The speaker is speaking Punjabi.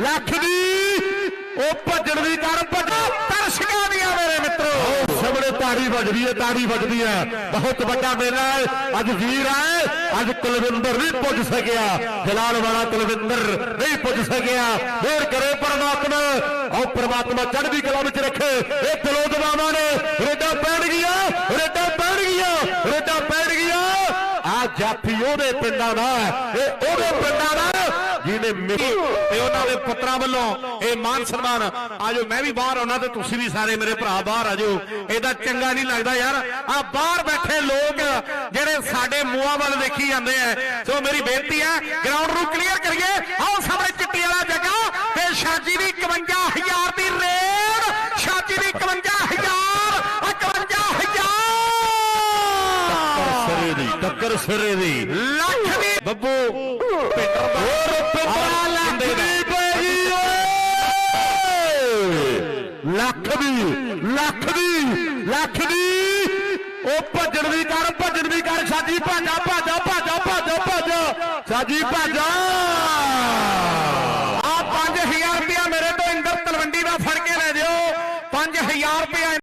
ਲੱਖ ਦੀ ਉਹ ਭੱਜਣ ਦੀ ਕਰ ਭੱਜ। ਦਰਸ਼ਕਾਂ ਦੀਆਂ ਮੇਰੇ ਮਿੱਤਰੋ। ਸਾਹਮਣੇ ਤਾੜੀ ਵੱਜਦੀ ਹੈ, ਤਾੜੀ ਵੱਜਦੀ ਹੈ। ਬਹੁਤ ਵੱਡਾ ਮੇਲਾ ਹੈ। ਅੱਜ ਵੀਰ ਆਏ, ਅੱਜ ਕੁਲਵਿੰਦਰ ਨਹੀਂ ਪੁੱਜ ਸਕਿਆ। ਜਲਾਲ ਵਾਲਾ ਕੁਲਵਿੰਦਰ ਨਹੀਂ ਪੁੱਜ ਸਕਿਆ। ਫੇਰ ਕਰੇ ਪਰਮਾਤਮਾ। ਉਹ ਪਰਮਾਤਮਾ ਚੜ੍ਹਦੀ ਕਲਾ ਵਿੱਚ ਰੱਖੇ। ਇਹ ਦਿਲੋਂ ਦਵਾਵਾਂ ਨੇ। ਰੇਡਾ ਪੈਣ ਗਿਆ ਰੇਡਾ ਪੈਣ ਗਿਆ ਰੇਡਾ ਪੈਣ ਗਿਆ ਆ ਜਾਫੀ ਉਹਦੇ ਪਿੰਡਾਂ ਦਾ ਇਹ ਉਹਦੇ ਪਿੰਡਾਂ ਦਾ ਜਿਹਨੇ ਮੇਰੀ ਤੇ ਉਹਨਾਂ ਦੇ ਪੁੱਤਰਾਂ ਵੱਲੋਂ ਇਹ ਮਾਨ ਸਨਮਾਨ। ਆਜੋ ਮੈਂ ਵੀ ਬਾਹਰ ਆਉਣਾ ਤੇ ਤੁਸੀਂ ਵੀ ਸਾਰੇ ਮੇਰੇ ਭਰਾ ਬਾਹਰ ਆਜੋ। ਇਹਦਾ ਚੰਗਾ ਨਹੀਂ ਲੱਗਦਾ ਯਾਰ। ਆ ਬਾਹਰ ਬੈਠੇ ਲੋਕ ਜਿਹੜੇ ਸਾਡੇ ਮੂੰਹਾਂ ਵੱਲ ਦੇਖੀ ਜਾਂਦੇ ਐ ਸੋ ਮੇਰੀ ਬੇਨਤੀ ਹੈ ਗਰਾਊਂਡ ਨੂੰ ਕਲੀਅਰ ਕਰੀਏ। ਆਓ ਸਾਹਮਣੇ ਚਿੱਟੀ ਵਾਲਾ ਜੱਗਾ ਤੇ ਸ਼ਾਜੀ ਦੀ 51000 ਦੀ ਰੇਡ। ਸ਼ਾਜੀ ਦੀ 51000 51000 ਸਿਰੇ ਦੀ ਟੱਕਰ ਸਿਰੇ ਦੀ। ਲੱਖ ਦੀ ਬੱਬੂ। ਪਿੰਡਰ ਦਾ ਹੋਰ ਪਿੰਡਰਾ ਲੱਖ ਦੀ ਪੈਗੀ ਓਏ। ਲੱਖ ਦੀ ਲੱਖ ਦੀ ਲੱਖ ਦੀ। ਉਹ ਭੱਜਣ ਦੀ ਕਰ ਭੱਜਣ ਦੀ ਕਰ। ਸਾਜੀ ਭਾਜਾ ਭਾਜਾ ਭਾਜਾ ਭਾਜਾ ਭਾਜਾ। ਸਾਜੀ ਭਾਜਾ।